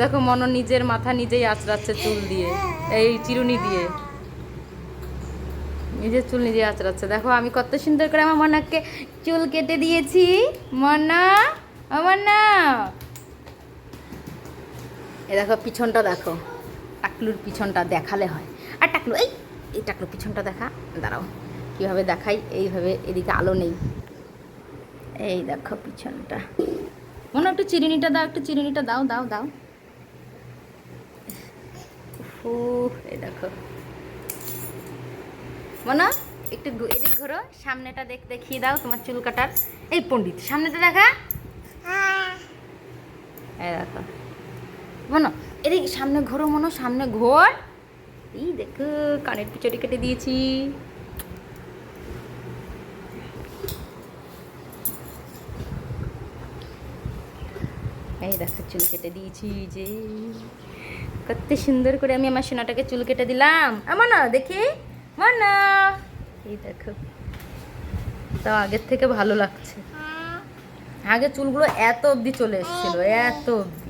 দেখো মনো নিজের মাথা নিজেই আঁচড়াচ্ছে চুল দিয়ে, এই চিরুনি দিয়ে। নিজের চুল নিজেই আঁচড়াচ্ছে। দেখো আমি কত সুন্দর করে আমার মনাকে চুল কেটে দিয়েছি। মনা আমার না এ দেখো পিছনটা দেখো, টাকলুর পিছনটা দেখালে হয়। আর টাকলু, এই এই টাকলু পিছনটা দেখা, দাঁড়াও, কীভাবে দেখাই, এইভাবে এদিকে আলো নেই। এই দেখো পিছনটা। মনে, একটু চিরুনিটা দাও, একটু চিরুনিটা দাও দাও দাও। ও এই দেখো। মনা একটু এদিক ঘোরো সামনেটা দেখ দেখিয়ে দাও তোমার চুল কাটার। এই পণ্ডিত সামনেটা দেখা? এই দেখো। মনো এদিক সামনে ঘোরো মনো সামনে ঘোর। এই দেখো কানের পিছনে কেটে দিয়েছি। এই দেখো চুল কেটে দিয়েছি যে। কত সুন্দর করে আমি আমার সোনাটাকে চুল কেটে দিলাম। আমার না দেখি। মানা। এই দেখো। তাও আগের থেকে ভালো লাগছে। আগে চুলগুলো এত অবধি চলে এসেছিল, এত অবধি।